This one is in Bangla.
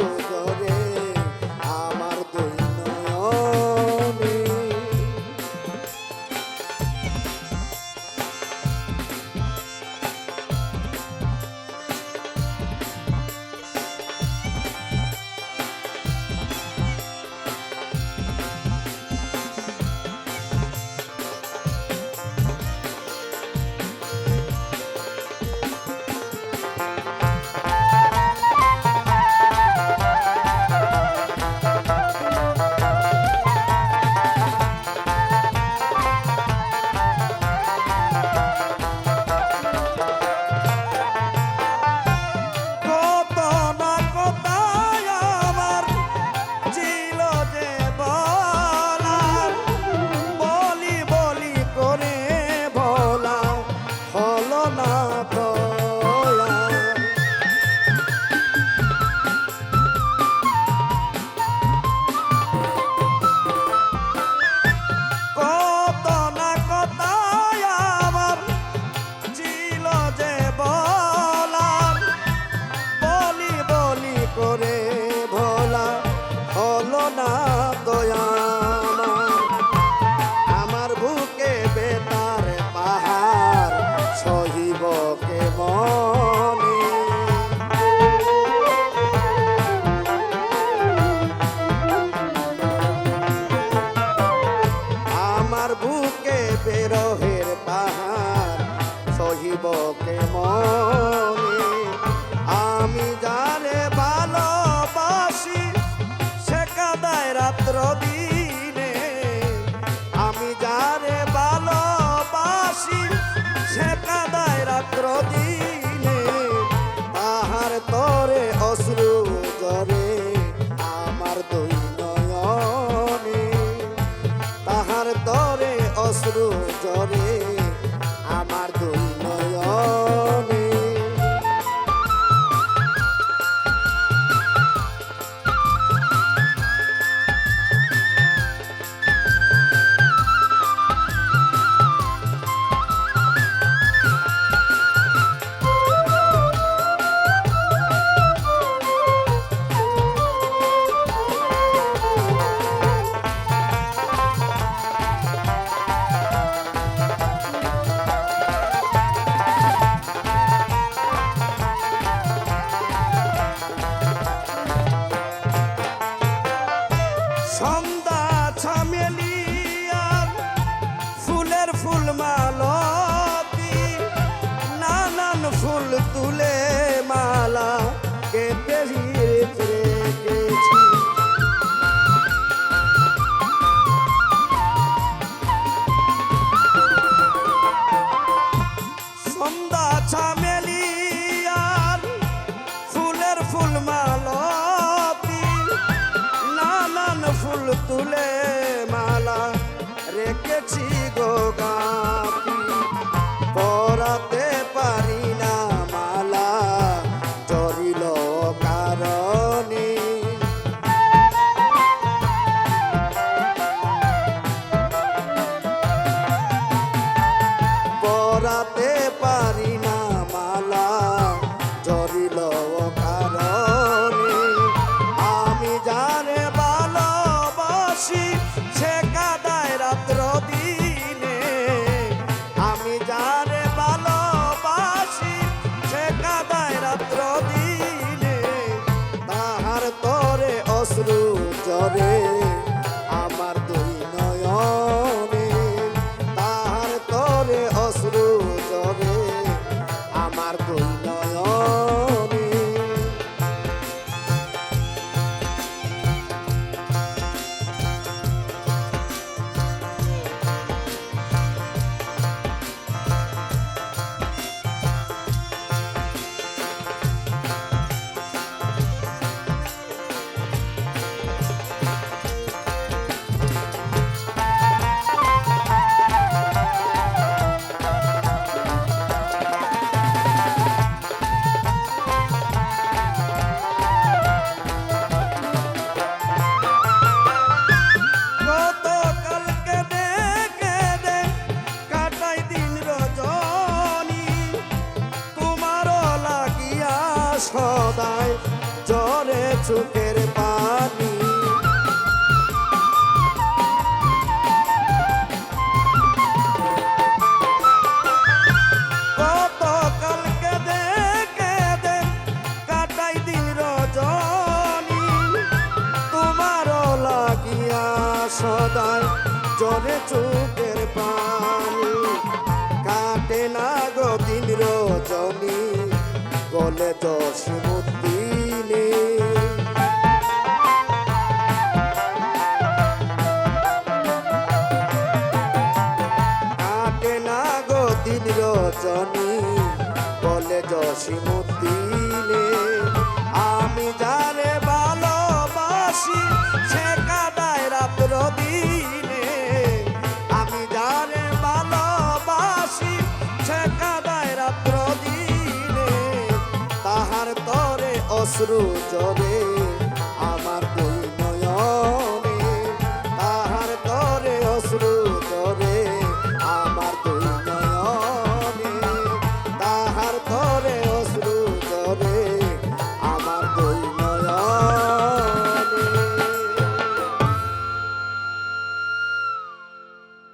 Jesus, oh, yeah. por ফুল তুলে মালা কেটে আর ফুলের ফুল মালতি নানান ফুল তুলে বলে জসিমুদ্দিনে কাটে না গো দিন রজনী বলে জসিমুদ্দিনে আমি যারে ভালোবাসি অশ্রু জরে